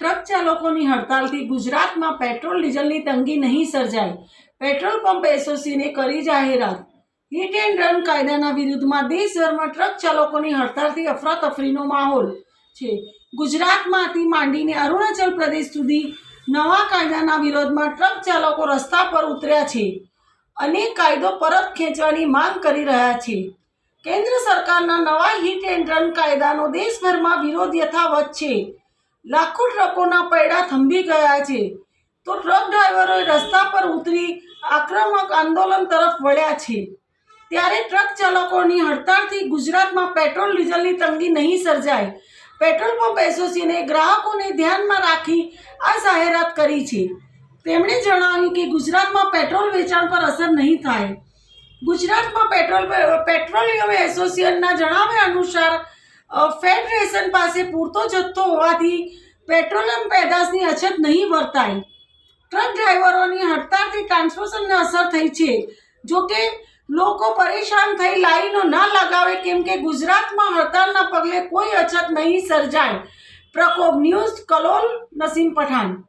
Truck ચાલકોની હડતાલથી ગુજરાતમાં petrol, ડીઝલની તંગી નહીં સર્જાય. પેટ્રોલ પંપ એસોસિએશને કરી જાહેરાત. હિટ એન્ડ રન કાયદાના વિરુદ્ધમાં દેશભરમાં ટ્રક ચાલકોની હડતાલથી અફરાતફરીનો માહોલ છે. ગુજરાતમાંથી માંડીને અરુણાચલ પ્રદેશ સુધી નવા કાયદાના વિરોધમાં ટ્રક ચાલકો રસ્તા પર ઉતર્યા છે. અને કાયદો પરત ખેંચવાની માંગ કરી રહ્યા છે. કેન્દ્ર સરકારના નવા હિટ એન્ડ રન કાયદાનો દેશભરમાં વિરોધ યથાવત છે. લાખો ટ્રકોના પૈડા થંભી ગયા છે. તો ટ્રક ડ્રાઈવરોએ રસ્તા પર ઉતરી આક્રમક આંદોલન તરફ વળ્યા છે. ત્યારે ટ્રક ચાલકોની હડતાળથી ગુજરાતમાં પેટ્રોલ, ડીઝલની તંગી નહીં સર્જાય. પેટ્રોલ પંપ એસોસિએશને ગ્રાહકોને ધ્યાનમાં રાખી આ જાહેરાત કરી છે. તેમણે જણાવ્યું કે ગુજરાતમાં પેટ્રોલ વેચાણ પર અસર નહીં થાય. ગુજરાતમાં પેટ્રોલ પેટ્રોલિયમ એસોસિએશનના જણાવ્યા અનુસાર ફેડરેશન પાસે પૂરતો જથ્થો હોવાથી પેટ્રોલિયમ પેદાશની અછત નહીં વર્તાય. ટ્રક ડ્રાઈવરોની હડતાળથી ટ્રાન્સપોર્ટેશનને અસર થઈ છે. જોકે, લોકો પરેશાન થઈ લાઈનો ન લગાવે કેમ કે ગુજરાતમાં હડતાલના પગલે કોઈ અછત નહીં સર્જાય. પ્રકોપ ન્યૂઝ, કલોલ, નસીમ પઠાણ.